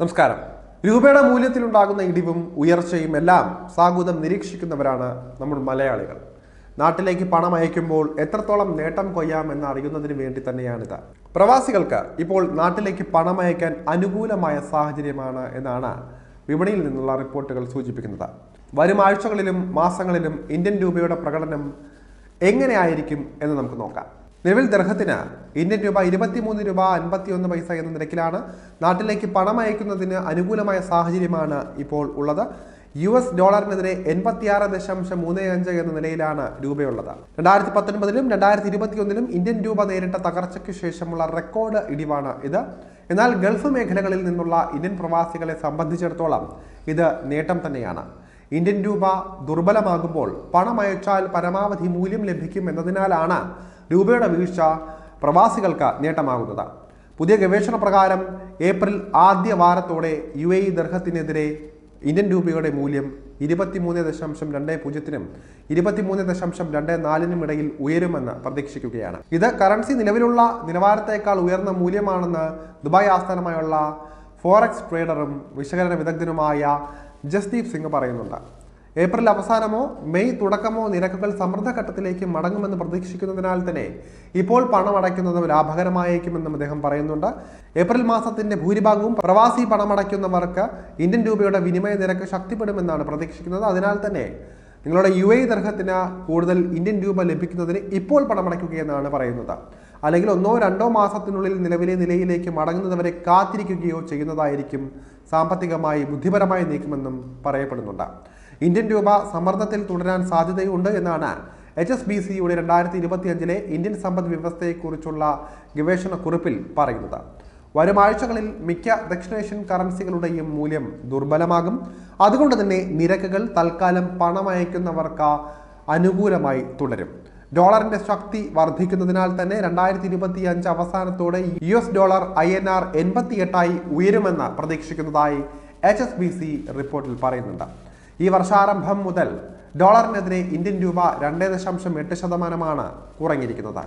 നമസ്കാരം. രൂപയുടെ മൂല്യത്തിലുണ്ടാകുന്ന ഇടിവും ഉയർച്ചയും എല്ലാം സാഗുതം നിരീക്ഷിക്കുന്നവരാണ് നമ്മൾ മലയാളികൾ. നാട്ടിലേക്ക് പണം അയക്കുമ്പോൾ എത്രത്തോളം നേട്ടം കൊയ്യാം എന്ന് അറിയുന്നതിന് വേണ്ടി തന്നെയാണിത്. പ്രവാസികൾക്ക് ഇപ്പോൾ നാട്ടിലേക്ക് പണം അയക്കാൻ അനുകൂലമായ സാഹചര്യമാണ് എന്നാണ് വിപണിയിൽ നിന്നുള്ള റിപ്പോർട്ടുകൾ സൂചിപ്പിക്കുന്നത്. വരും ആഴ്ചകളിലും മാസങ്ങളിലും ഇന്ത്യൻ രൂപയുടെ പ്രകടനം എങ്ങനെയായിരിക്കും എന്ന് നമുക്ക് നോക്കാം. നിലവിൽ ദർഹത്തിന് ഇന്ത്യൻ രൂപ ഇരുപത്തിമൂന്ന് രൂപ അൻപത്തിയൊന്ന് പൈസ എന്ന നിരക്കിലാണ് നാട്ടിലേക്ക് പണം അയക്കുന്നതിന് അനുകൂലമായ സാഹചര്യമാണ് ഇപ്പോൾ ഉള്ളത്. യു എസ് ഡോളറിനെതിരെ എൺപത്തിയാറ് ദശാംശം മൂന്ന് അഞ്ച് എന്ന നിലയിലാണ് രൂപയുള്ളത്. രണ്ടായിരത്തി പത്തൊൻപതിലും രണ്ടായിരത്തി ഇരുപത്തിയൊന്നിലും ഇന്ത്യൻ രൂപ നേരിട്ട തകർച്ചയ്ക്ക് ശേഷമുള്ള റെക്കോർഡ് ഇടിവാണ് ഇത്. എന്നാൽ ഗൾഫ് മേഖലകളിൽ നിന്നുള്ള ഇന്ത്യൻ പ്രവാസികളെ സംബന്ധിച്ചിടത്തോളം ഇത് നേട്ടം തന്നെയാണ്. ഇന്ത്യൻ രൂപ ദുർബലമാകുമ്പോൾ പണം അയച്ചാൽ പരമാവധി മൂല്യം ലഭിക്കും എന്നതിനാലാണ് രൂപയുടെ വീഴ്ച പ്രവാസികൾക്ക് നേട്ടമാകുന്നത്. പുതിയ ഗവേഷണ പ്രകാരം ഏപ്രിൽ ആദ്യ വാരത്തോടെ യു എ ഇ ദർഹത്തിനെതിരെ ഇന്ത്യൻ രൂപയുടെ മൂല്യം ഇരുപത്തിമൂന്ന് ദശാംശം രണ്ട് പൂജ്യത്തിനും ഇരുപത്തിമൂന്ന് ദശാംശം രണ്ട് നാലിനും ഇടയിൽ ഉയരുമെന്ന് പ്രതീക്ഷിക്കുകയാണ്. ഇത് കറൻസി നിലവിലുള്ള നിലവാരത്തേക്കാൾ ഉയർന്ന മൂല്യമാണെന്ന് ദുബായ് ആസ്ഥാനമായുള്ള ഫോറക്സ് ട്രേഡറും വിശകലന വിദഗ്ധനുമായ ജസ്ദീപ് സിംഗ് പറയുന്നുണ്ട്. ഏപ്രിൽ അവസാനമോ മെയ് തുടക്കമോ നിരക്കുകൾ സമ്മർദ്ദഘട്ടത്തിലേക്ക് മടങ്ങുമെന്ന് പ്രതീക്ഷിക്കുന്നതിനാൽ തന്നെ ഇപ്പോൾ പണം അടയ്ക്കുന്നത് ലാഭകരമായേക്കുമെന്നും അദ്ദേഹം പറയുന്നുണ്ട്. ഏപ്രിൽ മാസത്തിന്റെ ഭൂരിഭാഗവും പ്രവാസി പണമടയ്ക്കുന്നവർക്ക് ഇന്ത്യൻ രൂപയുടെ വിനിമയ നിരക്ക് ശക്തിപ്പെടുമെന്നാണ് പ്രതീക്ഷിക്കുന്നത്. അതിനാൽ തന്നെ നിങ്ങളുടെ യു എ ദർഹത്തിന് കൂടുതൽ ഇന്ത്യൻ രൂപ ലഭിക്കുന്നതിന് ഇപ്പോൾ പണമടയ്ക്കുകയെന്നാണ് പറയുന്നത്. അല്ലെങ്കിൽ ഒന്നോ രണ്ടോ മാസത്തിനുള്ളിൽ നിലവിലെ നിലയിലേക്ക് മടങ്ങുന്നതുവരെ കാത്തിരിക്കുകയോ ചെയ്യുന്നതായിരിക്കും സാമ്പത്തികമായി ബുദ്ധിപരമായി നീക്കുമെന്നും പറയപ്പെടുന്നുണ്ട്. ഇന്ത്യൻ രൂപ സമ്മർദ്ദത്തിൽ തുടരാൻ സാധ്യതയുണ്ട് എന്നാണ് എച്ച് എസ് ബി സിയുടെ രണ്ടായിരത്തി ഇരുപത്തിയഞ്ചിലെ ഇന്ത്യൻ സമ്പദ് വ്യവസ്ഥയെക്കുറിച്ചുള്ള ഗവേഷണ കുറിപ്പിൽ പറയുന്നത്. വരും ആഴ്ചകളിൽ മിക്ക ദക്ഷിണേഷ്യൻ കറൻസികളുടെയും മൂല്യം ദുർബലമാകും. അതുകൊണ്ട് തന്നെ നിരക്കുകൾ തൽക്കാലം പണമയക്കുന്നവർക്ക് അനുകൂലമായി തുടരും. ഡോളറിന്റെ ശക്തി വർദ്ധിക്കുന്നതിനാൽ തന്നെ രണ്ടായിരത്തി ഇരുപത്തി അഞ്ച് അവസാനത്തോടെ U S dollar I N R എൺപത്തിയെട്ടായി ഉയരുമെന്ന് പ്രതീക്ഷിക്കുന്നതായി എച്ച് എസ് ബി സി റിപ്പോർട്ടിൽ പറയുന്നുണ്ട്. ഈ വർഷാരംഭം മുതൽ ഡോളറിനെതിരെ ഇന്ത്യൻ രൂപ രണ്ട് ദശാംശം എട്ട് ശതമാനമാണ് കുറഞ്ഞിരിക്കുന്നത്.